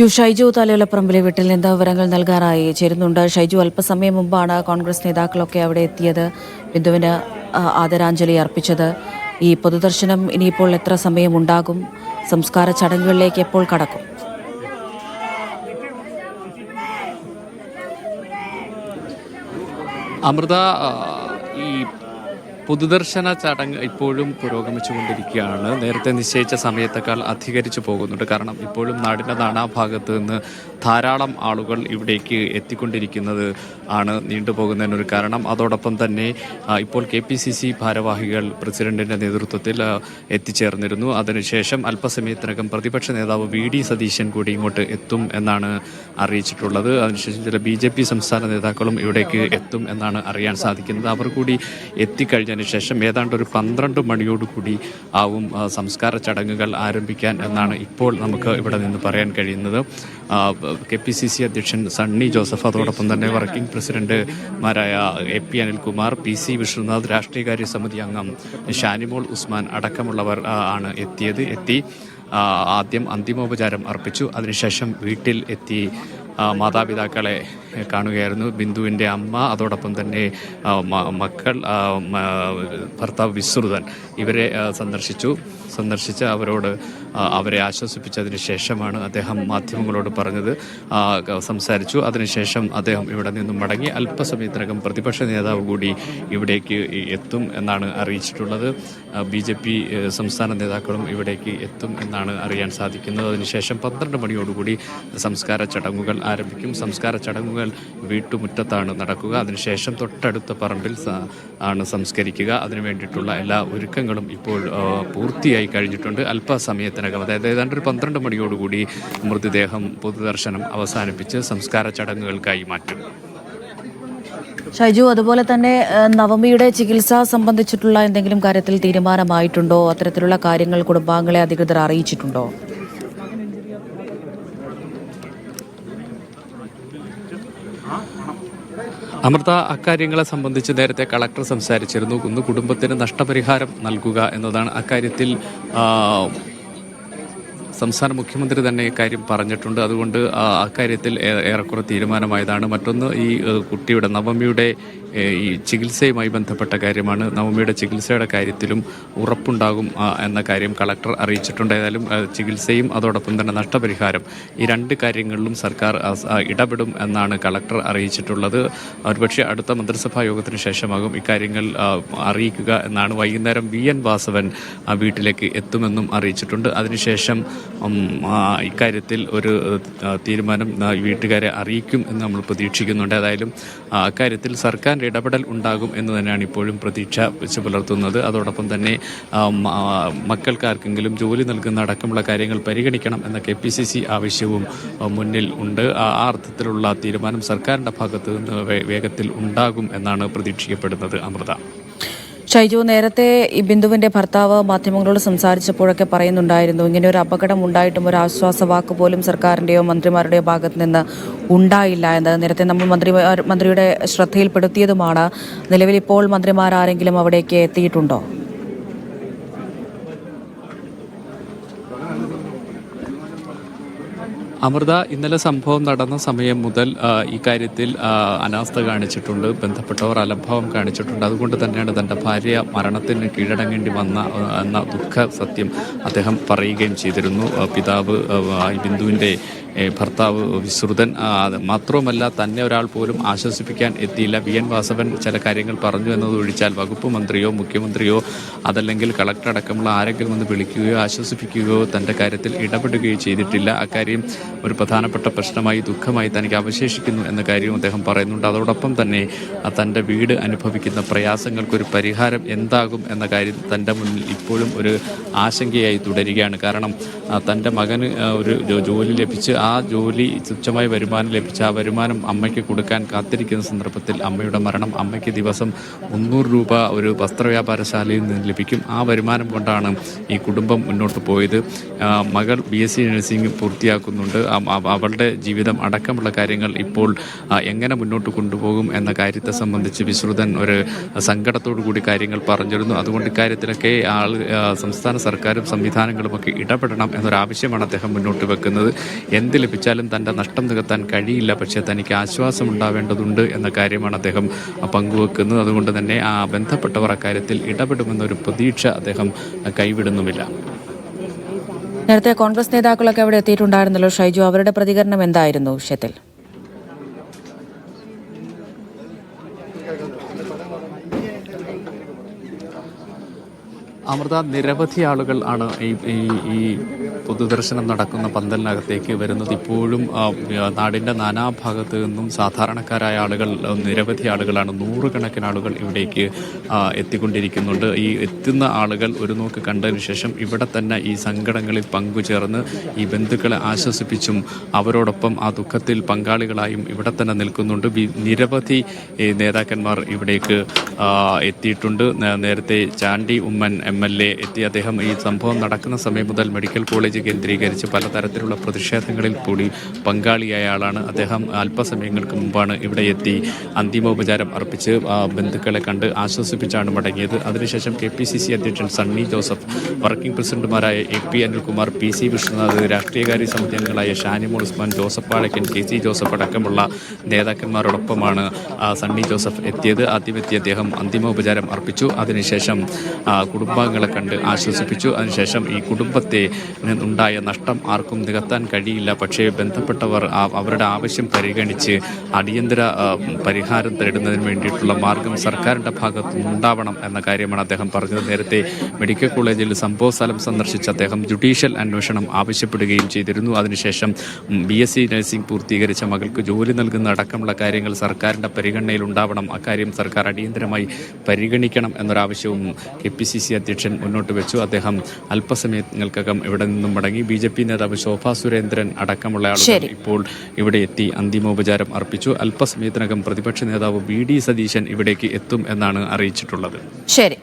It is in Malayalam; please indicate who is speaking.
Speaker 1: യു ഷൈജു തലയോലപ്പറമ്പിലെ വീട്ടിൽ നിന്ന് വിവരങ്ങൾ നൽകാറായി ചേരുന്നുണ്ട് ഷൈജു അല്പസമയം മുമ്പാണ് കോൺഗ്രസ് നേതാക്കളൊക്കെ അവിടെ എത്തിയത് ബിന്ദുവിന് ആദരാഞ്ജലി അർപ്പിച്ചത് ഈ പൊതുദർശനം ഇനിയിപ്പോൾ എത്ര സമയം ഉണ്ടാകും സംസ്കാര ചടങ്ങുകളിലേക്ക് എപ്പോൾ കടക്കും
Speaker 2: അമൃത ഈ പൊതുദർശന ചടങ്ങ് ഇപ്പോഴും പുരോഗമിച്ചുകൊണ്ടിരിക്കുകയാണ് നേരത്തെ നിശ്ചയിച്ച സമയത്തേക്കാൾ അധികരിച്ചു പോകുന്നുണ്ട് കാരണം ഇപ്പോഴും നാടിൻ്റെ നാനാഭാഗത്ത് നിന്ന് ധാരാളം ആളുകൾ ഇവിടേക്ക് എത്തിക്കൊണ്ടിരിക്കുന്നത് ആണ് നീണ്ടുപോകുന്നതിനൊരു കാരണം അതോടൊപ്പം തന്നെ ഇപ്പോൾ കെ പി സി സി ഭാരവാഹികൾ പ്രസിഡന്റിൻ്റെ നേതൃത്വത്തിൽ എത്തിച്ചേർന്നിരുന്നു അതിനുശേഷം അല്പസമയത്തിനകം പ്രതിപക്ഷ നേതാവ് വി ഡി സതീശൻ കൂടി ഇങ്ങോട്ട് എത്തും എന്നാണ് അറിയിച്ചിട്ടുള്ളത് അതിനുശേഷം ചില ബി ജെ പി സംസ്ഥാന നേതാക്കളും ഇവിടേക്ക് എത്തും എന്നാണ് അറിയാൻ സാധിക്കുന്നത് അവർ കൂടി എത്തിക്കഴിഞ്ഞതിന് ശേഷം ഏതാണ്ട് ഒരു പന്ത്രണ്ട് മണിയോടുകൂടി ആവും സംസ്കാര ചടങ്ങുകൾ ആരംഭിക്കാൻ എന്നാണ് ഇപ്പോൾ നമുക്ക് ഇവിടെ നിന്ന് പറയാൻ കഴിയുന്നത് കെ പി സി സി അധ്യക്ഷൻ സണ്ണി ജോസഫ് അതോടൊപ്പം തന്നെ വർക്കിംഗ് പ്രസിഡന്റ്മാരായ A P Anilkumar P C Vishnunath രാഷ്ട്രീയകാര്യ സമിതി അംഗം ഷാനിമോൾ ഉസ്മാൻ അടക്കമുള്ളവർ ആണ് എത്തിയത് എത്തി ആദ്യം അന്തിമോപചാരം അർപ്പിച്ചു അതിനുശേഷം വീട്ടിൽ എത്തി മാതാപിതാക്കളെ കാണുകയായിരുന്നു ബിന്ദുവിൻ്റെ അമ്മ അതോടൊപ്പം തന്നെ മക്കൾ ഭർത്താവ് വിശ്രുതൻ ഇവരെ സന്ദർശിച്ചു സന്ദർശിച്ച് അവരോട് അവരെ ആശ്വസിപ്പിച്ചതിന് ശേഷമാണ് അദ്ദേഹം മാധ്യമങ്ങളോട് പറഞ്ഞത് സംസാരിച്ചു അതിനുശേഷം അദ്ദേഹം ഇവിടെ നിന്നും മടങ്ങി അല്പസമയത്തിനകം പ്രതിപക്ഷ നേതാവ് കൂടി ഇവിടേക്ക് എത്തും എന്നാണ് അറിയിച്ചിട്ടുള്ളത് ബി ജെ പി സംസ്ഥാന നേതാക്കളും ഇവിടേക്ക് എത്തും എന്നാണ് അറിയാൻ സാധിക്കുന്നത് അതിനുശേഷം പന്ത്രണ്ട് മണിയോടുകൂടി സംസ്കാര ചടങ്ങുകൾ ആരംഭിക്കും സംസ്കാര ചടങ്ങുകൾ വീട്ടുമുറ്റത്താണ് നടക്കുക അതിനുശേഷം തൊട്ടടുത്ത പറമ്പിൽ ആണ് സംസ്കരിക്കുക അതിനു വേണ്ടിയിട്ടുള്ള എല്ലാ ഒരുക്കങ്ങളും ഇപ്പോൾ പൂർത്തിയായി കഴിഞ്ഞിട്ടുണ്ട് അല്പസമയത്തിന് സമയത്തിനകം അതായത് ഏതാണ്ട് ഒരു പന്ത്രണ്ട് മണിയോടുകൂടി മൃതദേഹം പൊതുദർശനം അവസാനിപ്പിച്ച് സംസ്കാര ചടങ്ങുകൾക്കായി മാറ്റും
Speaker 1: ഷൈജു അതുപോലെ തന്നെ നവമിയുടെ ചികിത്സ സംബന്ധിച്ചിട്ടുള്ള എന്തെങ്കിലും കാര്യത്തിൽ തീരുമാനമായിട്ടുണ്ടോ അത്തരത്തിലുള്ള കാര്യങ്ങൾ കുടുംബാംഗങ്ങളെ അധികൃതർ അറിയിച്ചിട്ടുണ്ടോ
Speaker 2: അമൃത അക്കാര്യങ്ങളെ സംബന്ധിച്ച് നേരത്തെ കളക്ടർ സംസാരിച്ചിരുന്നു ഒന്ന് കുടുംബത്തിന് നഷ്ടപരിഹാരം നൽകുക എന്നതാണ് അക്കാര്യത്തിൽ സംസ്ഥാന മുഖ്യമന്ത്രി തന്നെ ഇക്കാര്യം പറഞ്ഞിട്ടുണ്ട് അതുകൊണ്ട് അക്കാര്യത്തിൽ ഏറെക്കുറെ തീരുമാനമായതാണ് മറ്റൊന്ന് ഈ കുട്ടിയുടെ നവമിയുടെ ഈ ചികിത്സയുമായി ബന്ധപ്പെട്ട കാര്യമാണ് നവമിയുടെ ചികിത്സയുടെ കാര്യത്തിലും ഉറപ്പുണ്ടാകും എന്ന കാര്യം കളക്ടർ അറിയിച്ചിട്ടുണ്ട് ഏതായാലും ചികിത്സയും അതോടൊപ്പം തന്നെ നഷ്ടപരിഹാരം ഈ രണ്ട് കാര്യങ്ങളിലും സർക്കാർ ഇടപെടും എന്നാണ് കളക്ടർ അറിയിച്ചിട്ടുള്ളത് ഒരുപക്ഷെ അടുത്ത മന്ത്രിസഭാ യോഗത്തിന് ശേഷമാകും ഇക്കാര്യങ്ങൾ അറിയിക്കുക എന്നാണ് വൈകുന്നേരം വി എൻ വാസവൻ വീട്ടിലേക്ക് എത്തുമെന്നും അറിയിച്ചിട്ടുണ്ട് അതിനുശേഷം ഇക്കാര്യത്തിൽ ഒരു തീരുമാനം വീട്ടുകാരെ അറിയിക്കും എന്ന് നമ്മൾ പ്രതീക്ഷിക്കുന്നുണ്ട് ഏതായാലും അക്കാര്യത്തിൽ സർക്കാരിൻ്റെ ഇടപെടൽ ഉണ്ടാകും എന്ന് തന്നെയാണ് ഇപ്പോഴും പ്രതീക്ഷ വെച്ച് പുലർത്തുന്നത് അതോടൊപ്പം തന്നെ മക്കൾക്കാർക്കെങ്കിലും ജോലി നൽകുന്ന അടക്കമുള്ള കാര്യങ്ങൾ പരിഗണിക്കണം എന്ന കെ പി സി സി ആവശ്യവും മുന്നിൽ ഉണ്ട് ആ അർത്ഥത്തിലുള്ള തീരുമാനം സർക്കാരിൻ്റെ ഭാഗത്ത് നിന്ന് വേഗത്തിൽ ഉണ്ടാകും എന്നാണ് പ്രതീക്ഷിക്കപ്പെടുന്നത് അമൃത
Speaker 1: ഷൈജു നേരത്തെ ഈ ബിന്ദുവിന്റെ ഭർത്താവ് മാധ്യമങ്ങളോട് സംസാരിച്ചപ്പോഴൊക്കെ പറയുന്നുണ്ടായിരുന്നു ഇങ്ങനെ ഒരു അപകടം ഉണ്ടായിട്ടും ഒരു ആശ്വാസവാക്ക് പോലും സർക്കാരിന്റെയോ മന്ത്രിമാരുടെയോ ഭാഗത്ത് നിന്ന് ഉണ്ടായില്ല എന്ന് നേരത്തെ നമ്മൾ മന്ത്രി മന്ത്രിയുടെ ശ്രദ്ധയിൽപ്പെടുത്തിയതുമാണ് നിലവിൽ ഇപ്പോൾ മന്ത്രിമാരാരെങ്കിലും അവിടേക്ക് എത്തിയിട്ടുണ്ടോ
Speaker 2: അമൃത ഇന്നലെ സംഭവം നടന്ന സമയം മുതൽ ഇക്കാര്യത്തിൽ അനാസ്ഥ കാണിച്ചിട്ടുണ്ട് ബന്ധപ്പെട്ടവർ അലംഭാവം കാണിച്ചിട്ടുണ്ട് അതുകൊണ്ട് തന്നെയാണ് തൻ്റെ ഭാര്യ മരണത്തിന് കീഴടങ്ങേണ്ടി വന്ന എന്ന ദുഃഖ സത്യം അദ്ദേഹം പറയുകയും ചെയ്തിരുന്നു പിതാവ് ബിന്ദുവിൻ്റെ ഭർത്താവ് വിശ്രുതൻ മാത്രവുമല്ല തന്നെ ഒരാൾ പോലും ആശ്വസിപ്പിക്കാൻ എത്തിയില്ല വി എൻ വാസവൻ ചില കാര്യങ്ങൾ പറഞ്ഞു എന്നത് ഒഴിച്ചാൽ വകുപ്പ് മന്ത്രിയോ മുഖ്യമന്ത്രിയോ അതല്ലെങ്കിൽ കളക്ടർ അടക്കമുള്ള ആരെങ്കിലും ഒന്ന് വിളിക്കുകയോ ആശ്വസിപ്പിക്കുകയോ തൻ്റെ കാര്യത്തിൽ ഇടപെടുകയോ ചെയ്തിട്ടില്ല അക്കാര്യം ഒരു പ്രധാനപ്പെട്ട പ്രശ്നമായി ദുഃഖമായി തനിക്ക് അവശേഷിക്കുന്നു എന്ന കാര്യവും അദ്ദേഹം പറയുന്നുണ്ട് അതോടൊപ്പം തന്നെ തൻ്റെ വീട് അനുഭവിക്കുന്ന പ്രയാസങ്ങൾക്കൊരു പരിഹാരം എന്താകും എന്ന കാര്യം തൻ്റെ മുന്നിൽ ഇപ്പോഴും ഒരു ആശങ്കയായി തുടരുകയാണ് കാരണം തൻ്റെ മകന് ഒരു ജോലി ലഭിച്ച് ആ ജോലി തുച്ഛമായ വരുമാനം ലഭിച്ച് ആ വരുമാനം അമ്മയ്ക്ക് കൊടുക്കാൻ കാത്തിരിക്കുന്ന സന്ദർഭത്തിൽ അമ്മയുടെ മരണം അമ്മയ്ക്ക് ദിവസം മുന്നൂറ് രൂപ ഒരു വസ്ത്രവ്യാപാരശാലയിൽ നിന്ന് ലഭിക്കും ആ വരുമാനം കൊണ്ടാണ് ഈ കുടുംബം മുന്നോട്ട് പോയത് മകൾ ബി എസ് സി നഴ്സിംഗ് പൂർത്തിയാക്കുന്നുണ്ട് അവളുടെ ജീവിതം അടക്കമുള്ള കാര്യങ്ങൾ ഇപ്പോൾ എങ്ങനെ മുന്നോട്ട് കൊണ്ടുപോകും എന്ന കാര്യത്തെ സംബന്ധിച്ച് വിശ്രുതൻ ഒരു സങ്കടത്തോടു കൂടി കാര്യങ്ങൾ പറഞ്ഞിരുന്നു അതുകൊണ്ട് ഇക്കാര്യത്തിലൊക്കെ ആൾ സംസ്ഥാന സർക്കാരും സംവിധാനങ്ങളുമൊക്കെ ഇടപെടണം എന്നൊരാവശ്യമാണ് അദ്ദേഹം മുന്നോട്ട് വെക്കുന്നത് എന്ത് ലഭിച്ചാലും തൻ്റെ നഷ്ടം നികത്താൻ കഴിയില്ല പക്ഷേ തനിക്ക് ആശ്വാസം ഉണ്ടാവേണ്ടതുണ്ട് എന്ന കാര്യമാണ് അദ്ദേഹം പങ്കുവെക്കുന്നത് അതുകൊണ്ട് തന്നെ ആ ബന്ധപ്പെട്ടവർ അക്കാര്യത്തിൽ ഇടപെടുമെന്നൊരു പ്രതീക്ഷ അദ്ദേഹം കൈവിടുന്നുമില്ല
Speaker 1: നേരത്തെ കോൺഗ്രസ് നേതാക്കളൊക്കെ അവിടെ എത്തിയിട്ടുണ്ടായിരുന്നല്ലോ ഷൈജു അവരുടെ പ്രതികരണം എന്തായിരുന്നു വിഷയത്തിൽ
Speaker 2: അമൃത നിരവധി ആളുകൾ ആണ് ഈ ഈ പൊതുദർശനം നടക്കുന്ന പന്തലിനകത്തേക്ക് വരുന്നത് ഇപ്പോഴും നാടിൻ്റെ നാനാഭാഗത്ത് നിന്നും സാധാരണക്കാരായ ആളുകൾ നിരവധി ആളുകളാണ് നൂറുകണക്കിന് ആളുകൾ ഇവിടേക്ക് എത്തിക്കൊണ്ടിരിക്കുന്നുണ്ട് ഈ എത്തുന്ന ആളുകൾ ഒരു നോക്ക് കണ്ടതിന് ശേഷം ഇവിടെ തന്നെ ഈ സങ്കടങ്ങളിൽ പങ്കുചേർന്ന് ഈ ബന്ധുക്കളെ ആശ്വസിപ്പിച്ചും അവരോടൊപ്പം ആ ദുഃഖത്തിൽ പങ്കാളികളായും ഇവിടെ തന്നെ നിൽക്കുന്നുണ്ട് നിരവധി നേതാക്കന്മാർ ഇവിടേക്ക് എത്തിയിട്ടുണ്ട് നേരത്തെ Chandy Oommen M L A എത്തിയ അദ്ദേഹം ഈ സംഭവം നടക്കുന്ന സമയം മുതൽ മെഡിക്കൽ കോളേജ് കേന്ദ്രീകരിച്ച് പലതരത്തിലുള്ള പ്രതിഷേധങ്ങളിൽ കൂടി പങ്കാളിയായ ആളാണ് അദ്ദേഹം അല്പസമയങ്ങൾക്ക് മുമ്പാണ് ഇവിടെ എത്തി അന്തിമോപചാരം അർപ്പിച്ച് ബന്ധുക്കളെ കണ്ട് ആശ്വസിപ്പിച്ചാണ് മടങ്ങിയത് അതിനുശേഷം കെ പി സി സി അധ്യക്ഷൻ സണ്ണി ജോസഫ് വർക്കിംഗ് പ്രസിഡന്റുമാരായ A P Anilkumar P C Vishnunath രാഷ്ട്രീയകാര്യ അംഗങ്ങളായ ഷാനിമോൾ ഉസ്മാൻ ജോസഫ് പാഴക്കൻ കെ സി ജോസഫ് അടക്കമുള്ള നേതാക്കന്മാരോടൊപ്പമാണ് സണ്ണി ജോസഫ് എത്തിയത് ആദ്യമെത്തി അദ്ദേഹം അന്തിമോപചാരം അർപ്പിച്ചു അതിനുശേഷം കുടുംബ കുടുംബാംഗങ്ങളെ കണ്ട് ആശ്വസിപ്പിച്ചു അതിനുശേഷം ഈ കുടുംബത്തെ ഉണ്ടായ നഷ്ടം ആർക്കും നികത്താൻ കഴിയില്ല പക്ഷേ ബന്ധപ്പെട്ടവർ അവരുടെ ആവശ്യം പരിഗണിച്ച് അടിയന്തര പരിഹാരം തേടുന്നതിന് വേണ്ടിയിട്ടുള്ള മാർഗം സർക്കാരിൻ്റെ ഭാഗത്തു ഉണ്ടാവണം എന്ന കാര്യമാണ് അദ്ദേഹം പറഞ്ഞത് നേരത്തെ മെഡിക്കൽ കോളേജിൽ സംഭവ സ്ഥലം സന്ദർശിച്ച അദ്ദേഹം ജുഡീഷ്യൽ അന്വേഷണം ആവശ്യപ്പെടുകയും ചെയ്തിരുന്നു അതിനുശേഷം ബി എസ് സി നഴ്സിംഗ് പൂർത്തീകരിച്ച മകൾക്ക് ജോലി നൽകുന്ന അടക്കമുള്ള കാര്യങ്ങൾ സർക്കാരിൻ്റെ പരിഗണനയിൽ ഉണ്ടാവണം അക്കാര്യം സർക്കാർ അടിയന്തരമായി പരിഗണിക്കണം എന്നൊരാവശ്യവും കെ പി സി സി അധ്യക്ഷൻ അധ്യക്ഷൻ മുന്നോട്ട് വെച്ചു അദ്ദേഹം അല്പസമയങ്ങൾക്കകം ഇവിടെ നിന്നും മടങ്ങി ബി ജെ പി നേതാവ് ശോഭ സുരേന്ദ്രൻ അടക്കമുള്ള
Speaker 1: ആളുകൾ ഇപ്പോൾ
Speaker 2: ഇവിടെ എത്തി അന്തിമോപചാരം അർപ്പിച്ചു അല്പസമയത്തിനകം പ്രതിപക്ഷ നേതാവ് വി ഡി സതീശൻ ഇവിടേക്ക് എത്തും എന്നാണ് അറിയിച്ചിട്ടുള്ളത്
Speaker 1: ശരി